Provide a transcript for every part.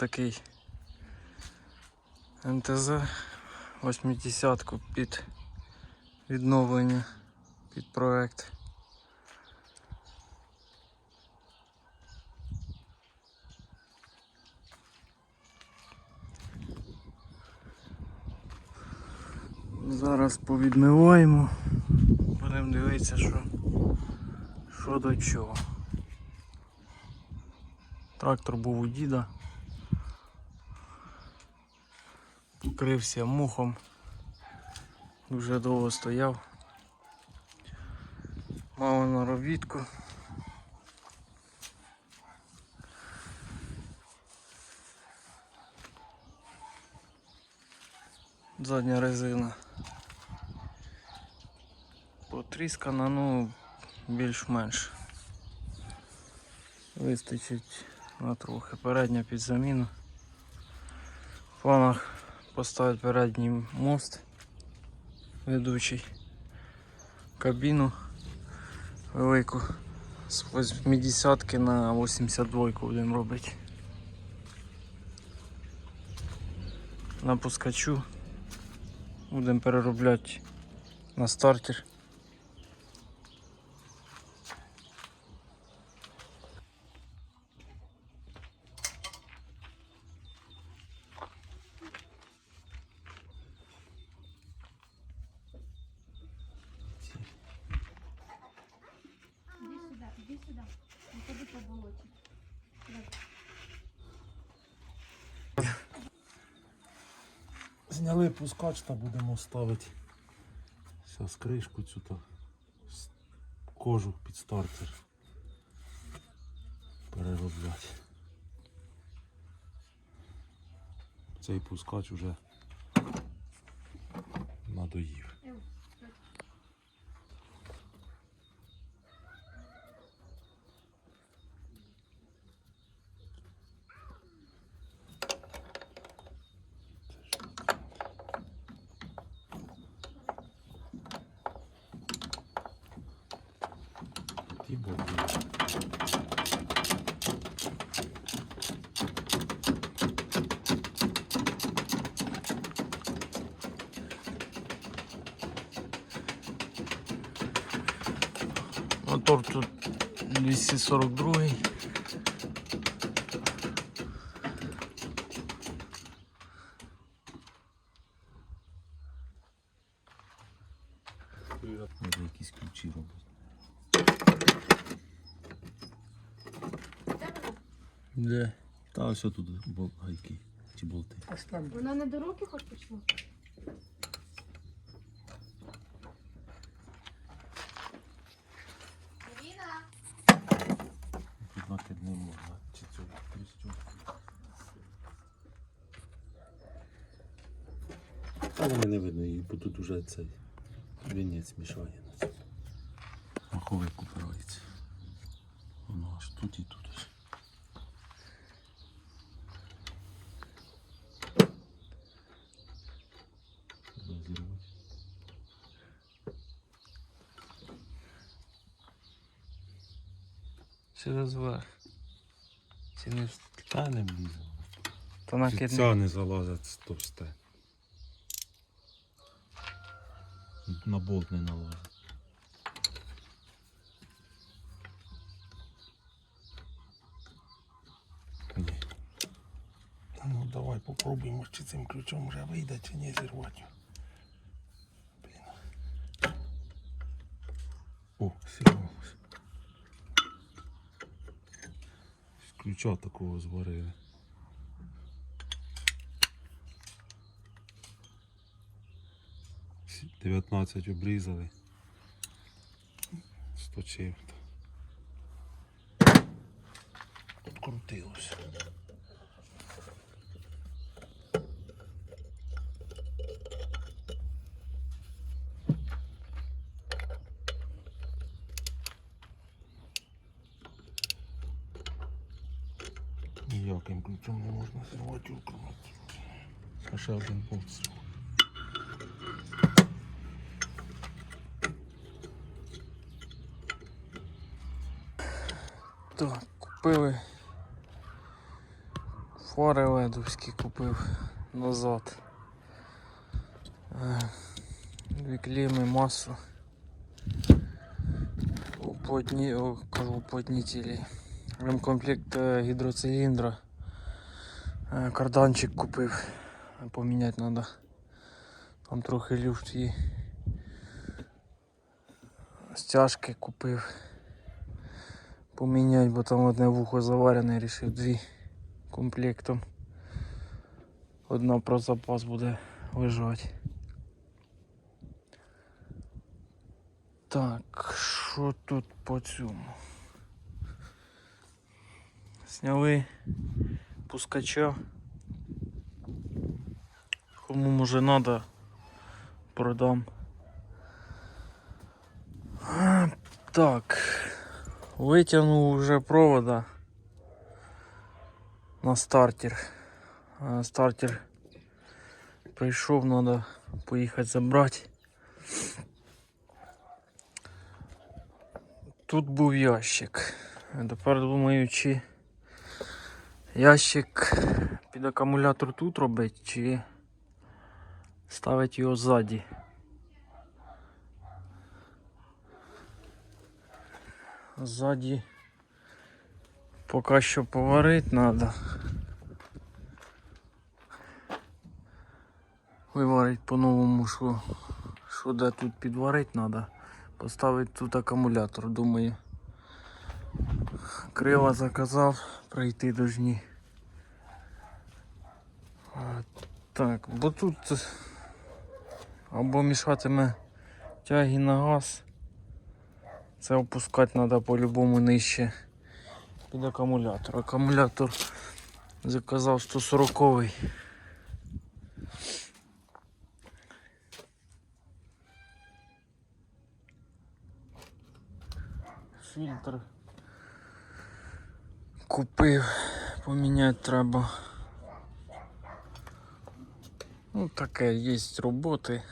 Такий МТЗ 80 під відновлення, під проект. Зараз повідмиваємо, будемо дивитися, що, що до чого. Трактор був у діда. Покрився мухом. Дуже довго стояв. Мало наробітку. Задня резина. Потріскана, ну більш-менш. Вистачить на трохи. Передня під заміну. В планах поставити передній мост ведучий. Кабіну велику з 80 на 82 будемо робити. На пускачу будемо переробляти на стартер. Сюда, иди. Не ходи по болоте. Зняли пускач та будемо ставити зараз кришку цю с- кожух під стартер. Переробляти. Цей пускач уже надоїв. Ті болти. Мотор тут 242. Треба якісь ключі робити. Де? Та ось тут бол- гайки чи болти. Вона не до руки хоч можна. Чи цю трістю. Та вони не видно її, бо тут уже цей вінець мішає на цьому. Маховик упирається. Воно аж тут і тут ось. Через верх. Чи не Та не влізе. Та накидне. Ця не залазить товсте. На болт не налазить. Ну давай попробуємо, чи цим ключом вже вийде, чи ні зірвати. Ключа такого зварили. Дев'ятнадцять 19 обрізали. Сточив. Открутилося. Ніяким ключом не можна зірвати окремо. А ще один болт зірвав. Так, купили фари ледовські купив назад. Е, Дві клейми, масу. Уплотні, о, кажу, уплотнителі. Ремкомплект е, гідроциліндра. Е, Карданчик купив. Поміняти треба. Там трохи люфт є. Стяжки купив. Поміняти, бо там одне вухо заварене, рішив дві комплектом. Одна про запас буде лежати. Так, що тут по цьому? Сняли пускача. Кому може надо, продам. А, Так, витягнув вже провода на стартер. А, Стартер прийшов, треба поїхати забрати. Тут був ящик. Тепер думаю, чи ящик під акумулятор тут робить, чи ставить його ззаді. Ззаді поки що поварити треба. Виварити по-новому, що, що де тут підварити треба. Поставити тут акумулятор, думаю. Крила заказав, прийти должні. А, Так, бо тут або мішатиме тяги на газ. Це опускати треба по-любому нижче під акумулятор. Акумулятор заказав 140 -й. Фільтр купив, поміняти треба. Ну таке, є роботи,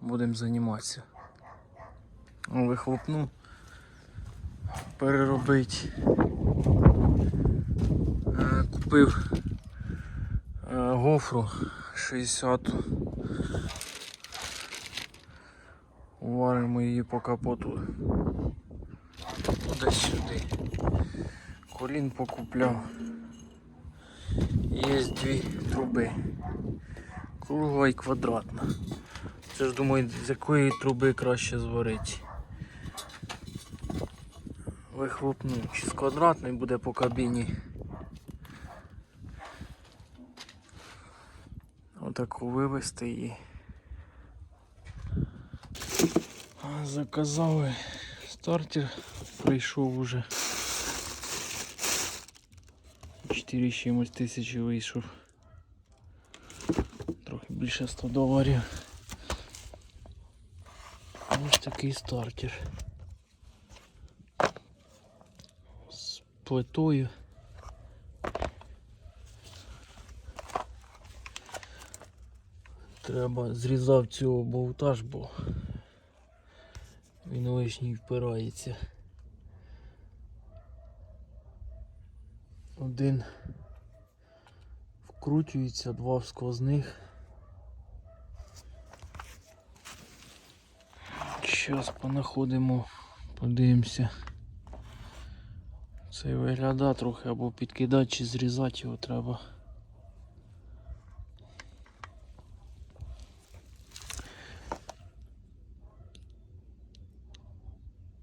будемо займатися. Ну, Вихлопну переробити. Е, Купив е, гофру 60. Варимо її по капоту. Десь сюди. Колін покупляв. Є дві труби. Кругла і квадратна. Це ж думаю, з якої труби краще зварити. Вихлопну. Чи з квадратної буде по кабіні. Отаку вивести її. Заказали стартер, прийшов уже. 4 з чимось тисячі вийшов. Трохи більше 100 доларів. Ось такий стартер. З плитою. Треба зрізав цього болтаж, бо він лишній впирається. Один вкручується, два сквозних. Зараз понаходимо, подивимося. Це виглядає трохи або підкидати чи зрізати його треба.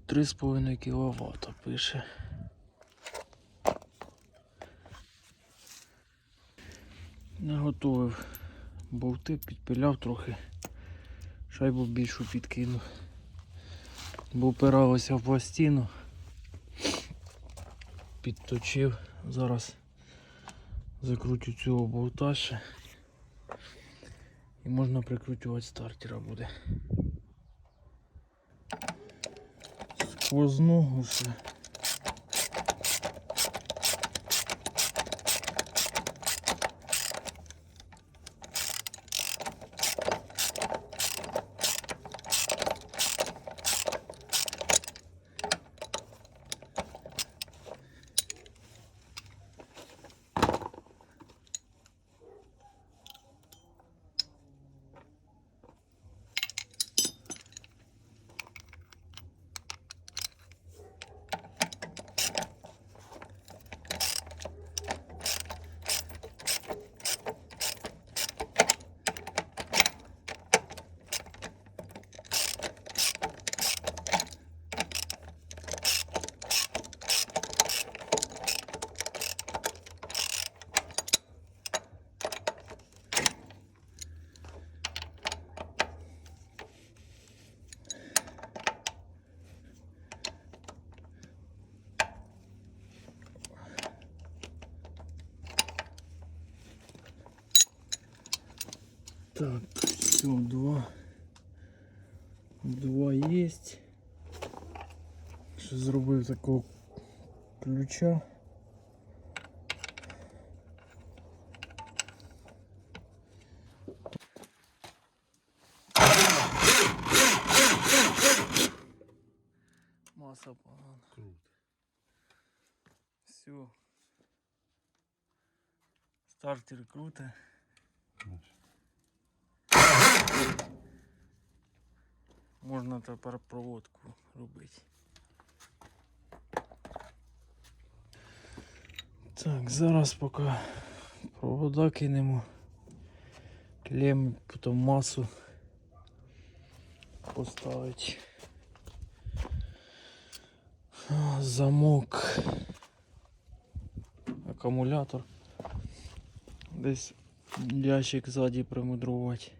Три з половиною кіловата пише. Наготовив болти, підпиляв трохи, шайбу більшу підкинув. Бо опиралося в пластину, підточив, зараз закрутю цього болта ще і можна прикручувати стартера буде. Сквозного все. Так, все, два. Два есть. Ще зробив такого ключа. Маса погана. Круто. Все. Стартер круто. Можна тепер проводку робити. Так, зараз поки провода кинемо. Клем, потім масу поставити. Замок. Акумулятор. Десь ящик ззаді примудрувати.